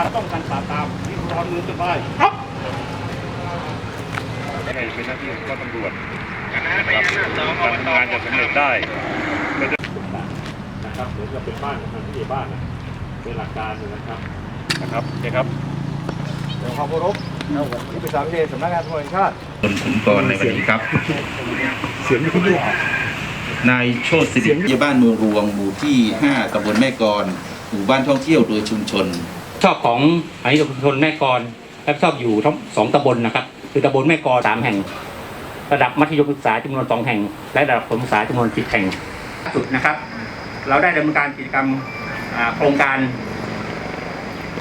การป้องกันปราบปรามที่ร้อนมือขึ้นไปครับให้เป็นหน้าที่ของเจ้าตำรวจนะครับการทำงานจะสำเร็จได้นะครับเหมือนกับเป็นบ้านของทางผู้ใหญ่บ้านนะเป็นหลักการอยู่นะครับนะครับโอเคครับเดี๋ยวขอบเคารพนะผมที่ปรึกษาพิเศษสำนักงานตำรวจแห่งชาติคนขุนกรในวันนี้ครับ เสียงที่อยู่นายโชติสิริยบ้านเมืองรวงหมู่ที่ 5ตำบลแม่กรหมู่บ้านท่องเที่ยวโดยชุมชน ชอบของอายุชุมชนแม่กลและชอบอยู่ทั้งสองตำบลนะครับ คือตำบลแม่กลสามแห่ง ระดับมัธยมศึกษาจำนวนสองแห่ง และระดับประถมศึกษาจำนวนสิบแห่งล่าสุดนะครับ เราได้ดำเนินการกิจกรรมอ่าโครงการ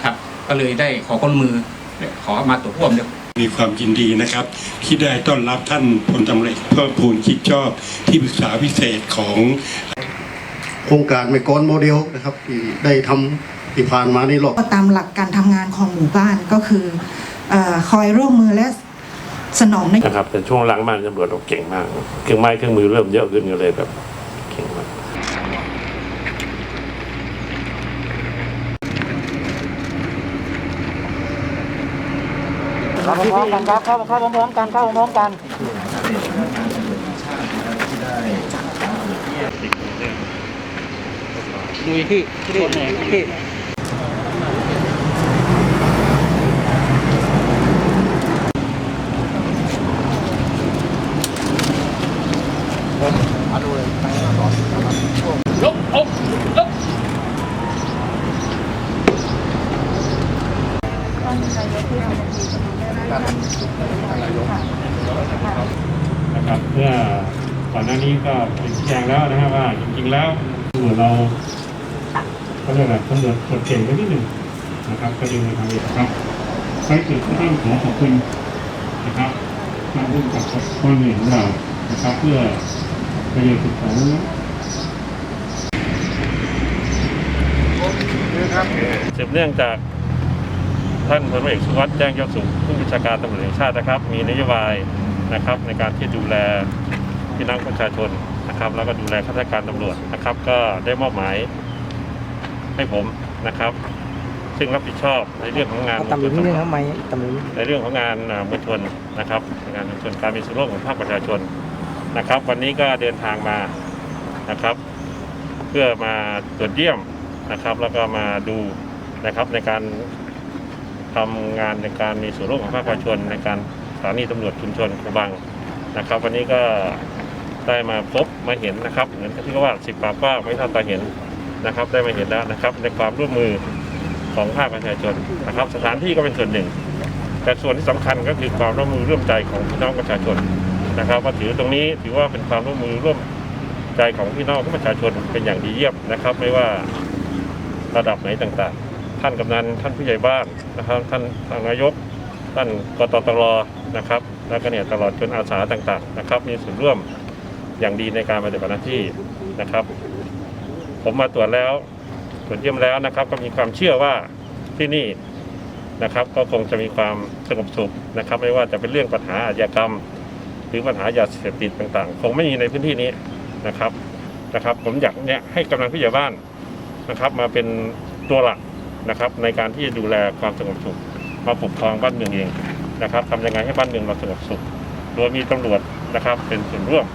ครับก็เลยได้ขอความร่วมมือขอมาตรวจร่วมมีความยินดีนะครับ ที่ได้ต้อนรับท่านพลตำรวจเอกเพิ่มพูนคิดชอบที่ปรึกษาพิเศษของ โครงการไมกรโมเดลนะครับที่ได้ทำ ที่ผ่านมานี่หรอกก็ตามหลักการทำงานของหมู่บ้านก็คือเออคอยร่วมมือและสนองนโยนะครับ แต่ช่วงหลังมาตำรวจเราเก่งมาก เครื่องไม้เครื่องมือเริ่มเยอะขึ้นก็เลยแบบเก่งมากเข้าพร้อมกันครับเข้าเข้าพร้อมกันเข้าพร้อมกันดูที่ที่ที่ นะครับเพื่อก่อนหน้านี้ก็เป็นชี้แจงแล้วนะครับว่าจริงๆแล้วตำรวจเราเขาเรียกอะไรตำรวจกดเก่งไปนิดหนึ่งนะครับก็ดึงมาทำเองครับไปจุดก็ต้องขอขอบคุณนะครับทางผู้กำกับข้อหนึ่งของเรานะครับเพื่อ ประโยชน์สุขของสืบเนื่องจากท่านพลเอกสุวัสด์แจ้งยอดสุขผู้บัญชาการตำรวจแห่งชาตินะครับ มีนโยบายนะครับในการที่ดูแลพี่น้องประชาชนนะครับ แล้วก็ดูแลข้าราชการตำรวจนะครับ ก็ได้มอบหมายให้ผมนะครับ ซึ่งรับผิดชอบในเรื่องของงานตำรวจนิดนึงทำไมตำรวจในเรื่องของงานอ่ามวลชนนะครับ งานมวลชนการมีส่วนร่วมของภาคประชาชน นะครับ วันนี้ก็เดินทางมานะครับ เพื่อมาตรวจเยี่ยมนะครับ แล้วก็มาดูนะครับในการทำงานในการมีส่วนร่วมของภาคประชาชนในการสถานีตำรวจชุมชนครูบังนะครับ วันนี้ก็ได้มาพบมาเห็นนะครับเหมือนที่เขาว่าสิบปากว่าไม่เท่าตาเห็นนะครับ ได้มาเห็นแล้วนะครับ ในความร่วมมือของภาคประชาชนนะครับ สถานที่ก็เป็นส่วนหนึ่ง แต่ส่วนที่สำคัญก็คือความร่วมมือร่วมใจของพี่น้องประชาชน นะครับว่าถือตรงนี้ถือว่าเป็นความร่วมมือร่วมใจของพี่น้องประชาชนเป็นอย่างดีเยี่ยมนะครับ ไม่ว่าระดับไหนต่างๆ ท่านกำนันท่านผู้ใหญ่บ้านนะครับ ท่านทางนายก ท่านกตตรนะครับ แล้วก็เนี่ยตลอดจนอาสาต่างๆนะครับ มีส่วนร่วมอย่างดีในการปฏิบัติหน้าที่นะครับ ผมมาตรวจแล้วตรวจเยี่ยมแล้วนะครับ ก็มีความเชื่อว่าที่นี่นะครับ ก็คงจะมีความสงบสุขนะครับ ไม่ว่าจะเป็นเรื่องปัญหาอาชญากรรม หรือปัญหายาเสพติดต่างๆ คงไม่มีในพื้นที่นี้นะครับนะครับ ผมอยากเนี่ยให้กำลังผู้ใหญ่บ้านนะครับ มาเป็นตัวหลักนะครับ ในการที่จะดูแลความสงบสุข มาปกครองบ้านเมืองเองนะครับทำยังไงให้บ้านเมืองเราสงบสุข โดยมีตำรวจนะครับ เป็นส่วนร่วม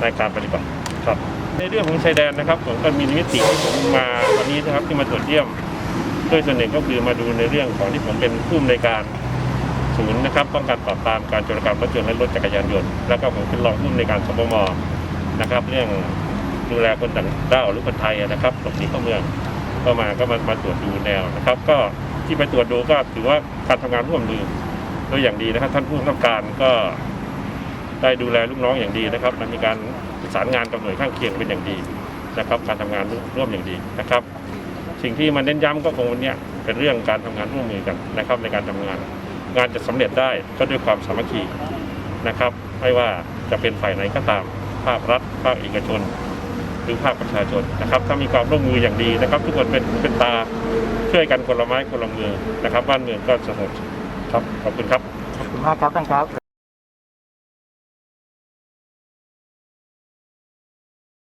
ในการปฏิบัติครับในเรื่องของชายแดนนะครับผมก็มีนิมิติที่ผมมาวันนี้นะครับที่มาตรวจเยี่ยมด้วยส่วนหนึ่งก็คือมาดูในเรื่องของที่ผมเป็นผู้อำนวยการ ศูนย์นะครับป้องกันปราบปรามการจรกรรมรถยนต์และรถจักรยานยนต์ แล้วก็ผมเป็นรองผู้อำนวยการสปมนะครับ เรื่องดูแลคนต่างด้าวหรือคนไทยนะครับหลบหนีเข้าเมืองก็มาก็มามาตรวจดูแนวนะครับ ก็ที่ไปตรวจดูก็ถือว่าการทำงานร่วมมือตัวอย่างดีนะครับ ท่านผู้กำกับการก็ได้ดูแลลูกน้องอย่างดีนะครับมีการประสานงานกับหน่วยข้างเคียงเป็นอย่างดีนะครับ การทำงานร่วมอย่างดีนะครับ สิ่งที่มันเน้นย้ำก็คงวันนี้เป็นเรื่องการทำงานร่วมมือกันนะครับในการทำงาน งานจะสำเร็จได้ก็ด้วยความสามัคคีนะครับ ไม่ว่าจะเป็นฝ่ายไหนก็ตาม ภาครัฐ ภาคเอกชน หรือภาคประชาชนนะครับ ถ้ามีความร่วมมืออย่างดีนะครับ ทุกคนเป็นเป็นตาช่วยกันคนละไม้คนละมือนะครับ บ้านเมืองก็สงบครับขอบคุณครับขอบคุณมากครับท่านครับ